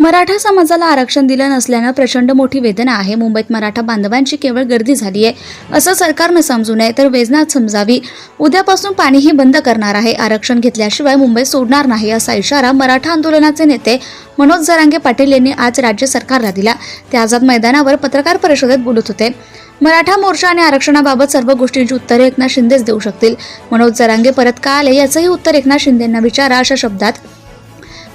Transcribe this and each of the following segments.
मराठा समाजाला आरक्षण दिलं नसल्यानं प्रचंड मोठी वेदना आहे. मुंबईत मराठा बांधवांची केवळ गर्दी झाली आहे. असं सरकारनं समजू नये तर वेदना समजावी. उद्यापासून पाणीही बंद करणार आहे. आरक्षण घेतल्याशिवाय मुंबई सोडणार नाही असा इशारा मराठा आंदोलनाचे नेते मनोज जरांगे पाटील यांनी आज राज्य सरकारला दिला. ते आझाद मैदानावर पत्रकार परिषदेत बोलत होते. मराठा मोर्चा आणि आरक्षणाबाबत सर्व गोष्टींची उत्तरे एकनाथ शिंदेच देऊ शकतील. मनोज जरांगे परत का आले? याचंही उत्तर एकनाथ शिंदेंना विचारा अशा शब्दात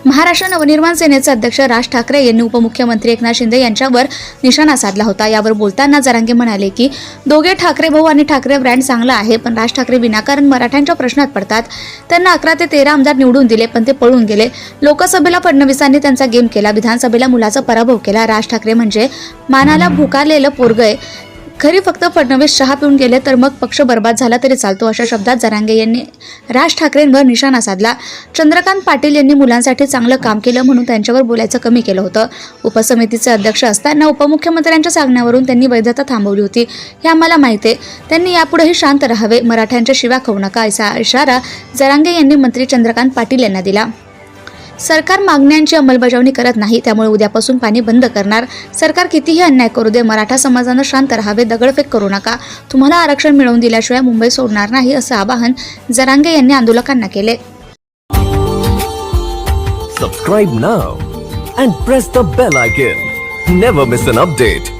महाराष्ट्र नवनिर्माण सेनेचे अध्यक्ष राज ठाकरे यांनी उपमुख्यमंत्री एकनाथ शिंदे यांच्यावर निशाणा साधला होता. यावर बोलताना जरांगे म्हणाले की दोघे ठाकरे भाऊ आणि ठाकरे ब्रँड चांगला आहे पण राज ठाकरे विनाकारण मराठ्यांच्या प्रश्नात पडतात. त्यांना अकरा ते तेरा आमदार निवडून दिले पण ते पळून गेले. लोकसभेला फडणवीसांनी त्यांचा गेम केला. विधानसभेला मुलाचा पराभव केला. राज ठाकरे म्हणजे मानाला भुकारलेलं पोरग आहे. खरी फक्त फडणवीस चहा पिऊन गेले तर मग पक्ष बर्बाद झाला तरी चालतो अशा शब्दात जरांगे यांनी राज ठाकरेंवर निशाणा साधला. चंद्रकांत पाटील यांनी मुलांसाठी चांगलं काम केलं म्हणून त्यांच्यावर बोलायचं कमी केलं होतं. उपसमितीचे अध्यक्ष असताना उपमुख्यमंत्र्यांच्या सांगण्यावरून त्यांनी वैधता थांबवली होती. हे आम्हाला माहिती आहे. त्यांनी यापुढेही शांत राहावे मराठ्यांच्या शिवा खाऊ नका असा इशारा जरांगे यांनी मंत्री चंद्रकांत पाटील यांना दिला. सरकार मागण्यांची अंमलबजावणी करत नाही त्यामुळे उद्यापासून पाणी बंद करणार. सरकार कितीही अन्याय करू दे मराठा समाजानं शांत राहावे दगडफेक करू नका. तुम्हाला आरक्षण मिळवून दिल्याशिवाय मुंबई सोडणार नाही असं आवाहन जरांगे यांनी आंदोलकांना केले. Subscribe now and press the bell icon never miss an update